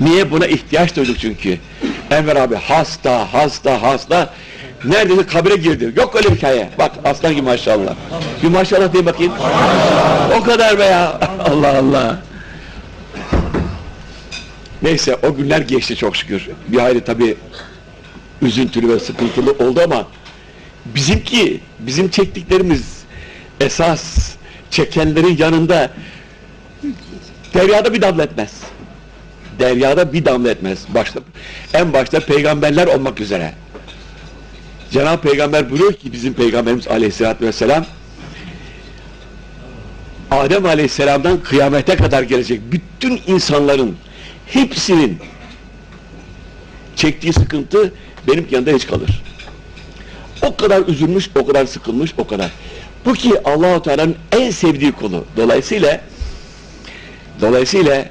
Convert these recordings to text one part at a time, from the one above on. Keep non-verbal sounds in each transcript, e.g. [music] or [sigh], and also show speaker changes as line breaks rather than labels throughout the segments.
Niye? Buna ihtiyaç duyduk çünkü. Enver abi hasta, hasta, hasta. Neredeyse kabire girdi. Yok öyle hikaye. Bak aslan gibi maşallah. Bir maşallah diye bakayım. O kadar be ya. [laughs] Allah Allah. Neyse o günler geçti çok şükür. Bir hayli tabii üzüntülü ve sıkıntılı oldu ama bizimki, bizim çektiklerimiz esas çekenlerin yanında deryada bir damla etmez. Deryada bir damla etmez. Başta, en başta peygamberler olmak üzere. Cenab-ı Peygamber buyuruyor ki bizim Peygamberimiz Aleyhisselatü Vesselam Adem Aleyhisselam'dan kıyamete kadar gelecek bütün insanların hepsinin çektiği sıkıntı benim yanında hiç kalır. O kadar üzülmüş, o kadar sıkılmış, o kadar. Bu ki Allahu Teala'nın en sevdiği kulu. Dolayısıyla dolayısıyla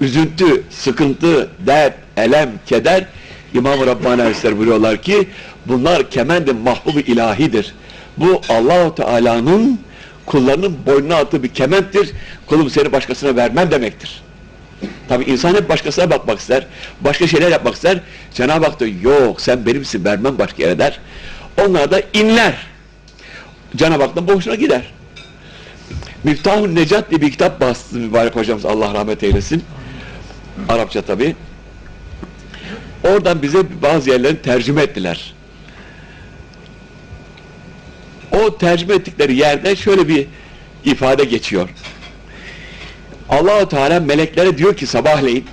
üzüntü, sıkıntı, dert, elem, keder İmam-ı Rabbani Hazretleri buyuruyorlar ki bunlar kemendi mahbub ilahidir. Bu Allahu Teala'nın kullarının boynuna attığı bir kementtir. Kulum seni başkasına vermem demektir. Tabi insan hep başkasına bakmak ister. Başka şeyler yapmak ister. Cenab-ı Hak da yok sen benimsin vermem başka yere der. Onlar da inler. Cenab-ı Hak'tan boşuna gider. Miftahun Necat diye bir kitap bastı mübarek hocamız Allah rahmet eylesin. Arapça tabi. Oradan bize bazı yerlerini tercüme ettiler. O tercüme ettikleri yerde şöyle bir ifade geçiyor. Allahu Teala meleklere diyor ki sabahleyin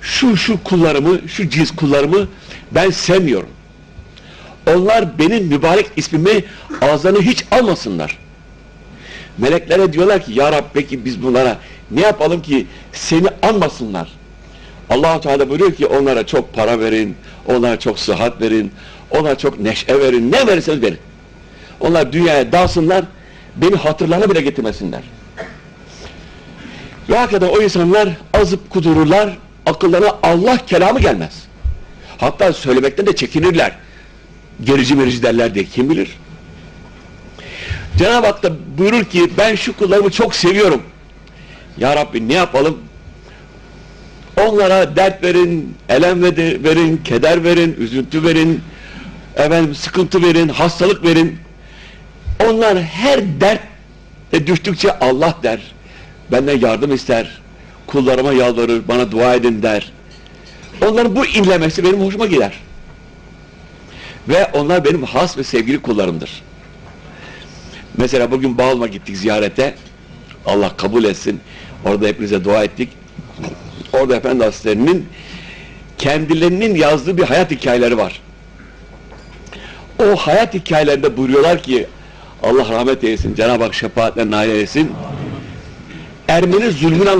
şu şu kullarımı, şu cins kullarımı ben sevmiyorum. Onlar benim mübarek ismimi ağızlarına hiç almasınlar. Meleklere diyorlar ki ya Rab peki biz bunlara ne yapalım ki seni anmasınlar. Allah Teala buyuruyor ki onlara çok para verin, onlara çok sıhhat verin, onlara çok neşe verin, ne verirseniz verin. Onlar dünyaya dalsınlar, beni hatırlarına bile getirmesinler. Ve hakikaten o insanlar azıp kudururlar, akıllarına Allah kelamı gelmez. Hatta söylemekten de çekinirler. Gerici merici derler diye kim bilir. Cenab-ı Hak da buyurur ki ben şu kullarımı çok seviyorum. Ya Rabbi ne yapalım? Onlara dert verin, elem verin, keder verin, üzüntü verin, efendim sıkıntı verin, hastalık verin. Onlar her dert düştükçe Allah der. Benden yardım ister. Kullarıma yalvarır, bana dua edin der. Onların bu inlemesi benim hoşuma gider. Ve onlar benim has ve sevgili kullarımdır. Mesela bugün Bağılma gittik ziyarete. Allah kabul etsin. Orada hepinize dua ettik. Orada Efendi Hazretleri'nin kendilerinin yazdığı bir hayat hikayeleri var. O hayat hikayelerinde buyuruyorlar ki Allah rahmet eylesin, Cenab-ı Hak şefaatle nail eylesin. Ermeni zulmünü anlatıyor.